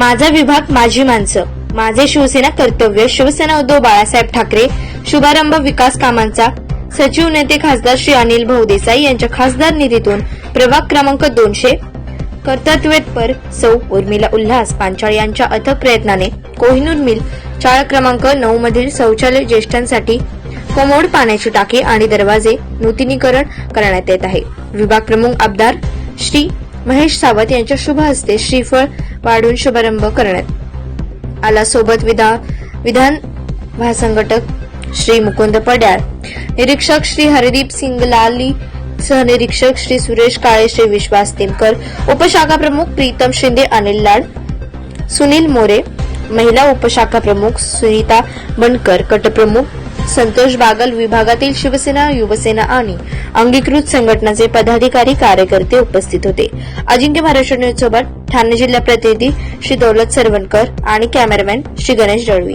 माझा विभाग माझी माणसं. माझे शिवसेना कर्तव्य शिवसेना उद्धव बाळासाहेब ठाकरे शुभारंभ विकास कामांचा. सचिव नेते खासदार श्री अनिल भाऊ देसाई यांच्या खासदार निधीतून प्रभाग क्रमांक दोनशे. कर्तव्यपर सौ उर्मिला उल्हास पांचाळ यांच्या अथक प्रयत्नाने कोहिनूर मिल चाळ क्रमांक नऊ मधील शौचालय ज्येष्ठांसाठी कोमोड पाण्याची टाकी आणि दरवाजे नूतनीकरण करण्यात येत आहे. विभाग प्रमुख आबदार श्री महेश सावंत यांच्या शुभ हस्ते श्रीफळ वाढून शुभारंभ करण्यात आला. सोबत विधा विधान भासंघटक श्री मुकुंद पड्याळ निरीक्षक श्री हरदीप सिंग लाली सहनिरीक्षक श्री सुरेश काळे श्री विश्वास तेमकर उपशाखा प्रमुख प्रीतम शिंदे अनिल लाड सुनील मोरे महिला उपशाखा प्रमुख सुनीता बनकर गटप्रमुख संतोष बागल विभागातील शिवसेना युवसेना आणि अंगीकृत संघटनाचे पदाधिकारी कार्यकर्ते उपस्थित होते. अजिंक्य महाराष्ट्र न्यूज सोबत ठाणे जिल्हा प्रतिनिधी श्री दौलत सरवणकर आणि कॅमेरामॅन श्री गणेश दळवी